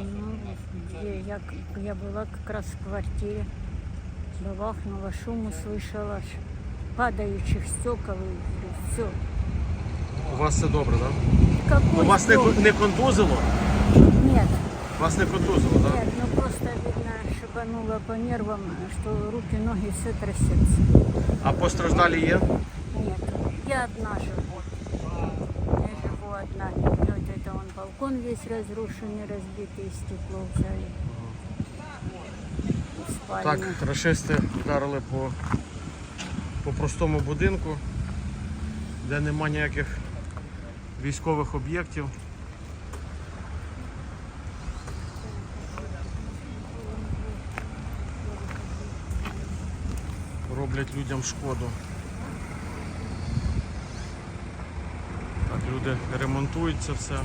Ну, где я, я была как раз в квартире. Бабахнула, шум услышала, ш- падающих стекол и все. У вас все добре, так? Какой Ну, вас не, стёк? не контузило? Нет, Вас не контузило, так? нет, ну просто видно, шибануло по нервам, что руки, ноги все трясется. А постраждалі є? Нет, я одна живу. Я живу одна. балкон весь разрушенный, разбитый, стекло взяли. Так, рашисти вдарили по, по простому будинку, де нема ніяких військових об'єктів. Роблять людям шкоду. Так, люди ремонтують це все.